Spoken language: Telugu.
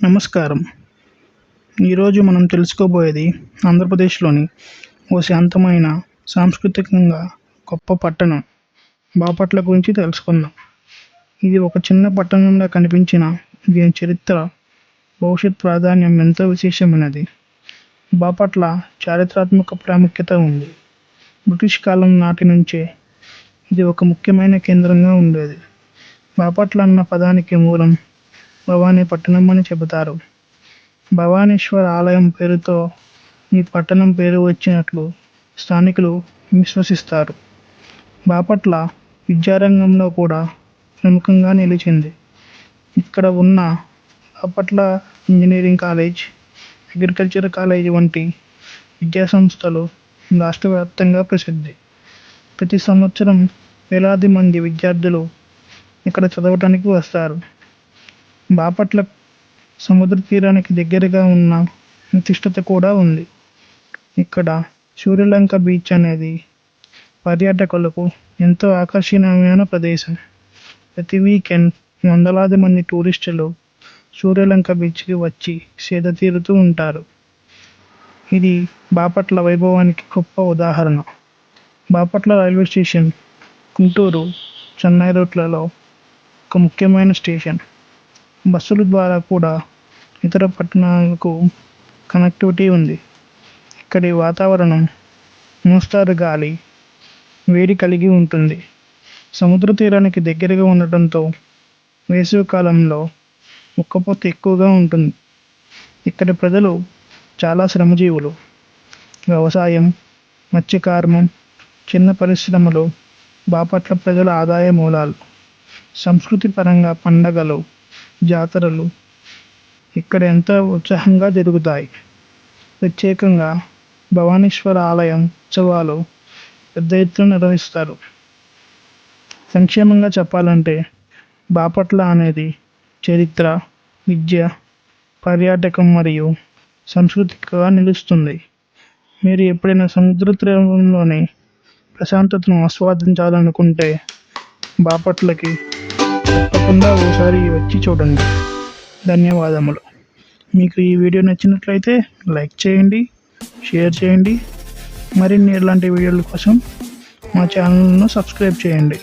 నమస్కారం. ఈరోజు మనం తెలుసుకోబోయేది ఆంధ్రప్రదేశ్లోని ఓ శాంతమైన సాంస్కృతికంగా గొప్ప పట్టణం బాపట్ల గురించి తెలుసుకుందాం. ఇది ఒక చిన్న పట్టణంలో కనిపించిన దీని చరిత్ర భవిష్యత్ ప్రాధాన్యం ఎంతో విశేషమైనది. బాపట్ల చారిత్రాత్మక ప్రాముఖ్యత ఉంది. బ్రిటిష్ కాలం నాటి నుంచే ఇది ఒక ముఖ్యమైన కేంద్రంగా ఉండేది. బాపట్ల అన్న పదానికి మూలం భవానీ పట్టణం అని చెబుతారు. భవానేశ్వర్ ఆలయం పేరుతో ఈ పట్టణం పేరు వచ్చినట్లు స్థానికులు విశ్వసిస్తారు. బాపట్ల విద్యారంగంలో కూడా ప్రముఖంగా నిలిచింది. ఇక్కడ ఉన్న Bapatla engineering college agriculture college వంటి విద్యాసంస్థలు రాష్ట్రవ్యాప్తంగా రాష్ట్ర వ్యాప్తంగా ప్రసిద్ధి. ప్రతి సంవత్సరం వేలాది మంది విద్యార్థులు ఇక్కడ చదవటానికి వస్తారు. బాపట్ల సముద్ర తీరానికి దగ్గరగా ఉన్న విశిష్టత కూడా ఉంది. ఇక్కడ సూర్యలంక బీచ్ అనేది పర్యాటకులకు ఎంతో ఆకర్షణీయమైన ప్రదేశం. ప్రతి వీకెండ్ వందలాది మంది టూరిస్టులు సూర్యలంక బీచ్కి వచ్చి సేద తీరుతూ ఉంటారు. ఇది బాపట్ల వైభవానికి గొప్ప ఉదాహరణ. బాపట్ల రైల్వే స్టేషన్ గుంటూరు చెన్నై రూట్లలో ఒక ముఖ్యమైన స్టేషన్. బస్సుల ద్వారా కూడా ఇతర పట్టణాలకు కనెక్టివిటీ ఉంది. ఇక్కడి వాతావరణం మోస్తారు గాలి వేడి కలిగి ఉంటుంది. సముద్ర తీరానికి దగ్గరగా ఉండటంతో వేసవికాలంలో ఉక్కపోత ఎక్కువగా ఉంటుంది. ఇక్కడి ప్రజలు చాలా శ్రమజీవులు. వ్యవసాయం మత్స్యకార్మం చిన్న పరిశ్రమలు బాపట్ల ప్రజల ఆదాయ మూలాలు. సంస్కృతి పరంగా పండగలు జాతరలు ఇక్కడ ఎంతో ఉత్సాహంగా జరుగుతాయి. ప్రత్యేకంగా భవానీశ్వర ఆలయం ఉత్సవాలు పెద్ద ఎత్తున నిర్వహిస్తారు. సంక్షేమంగా చెప్పాలంటే బాపట్ల అనేది చరిత్ర విద్య పర్యాటకం మరియు సంస్కృతిగా నిలుస్తుంది. మీరు ఎప్పుడైనా సముద్ర తీరంలోని ప్రశాంతతను ఆస్వాదించాలనుకుంటే బాపట్లకి తప్పకుండా ఓసారి వచ్చి చూడండి. ధన్యవాదములు. మీకు ఈ వీడియో నచ్చినట్లయితే లైక్ చేయండి షేర్ చేయండి. మరిన్ని ఇలాంటి వీడియోల కోసం మా ఛానల్ను సబ్స్క్రైబ్ చేయండి.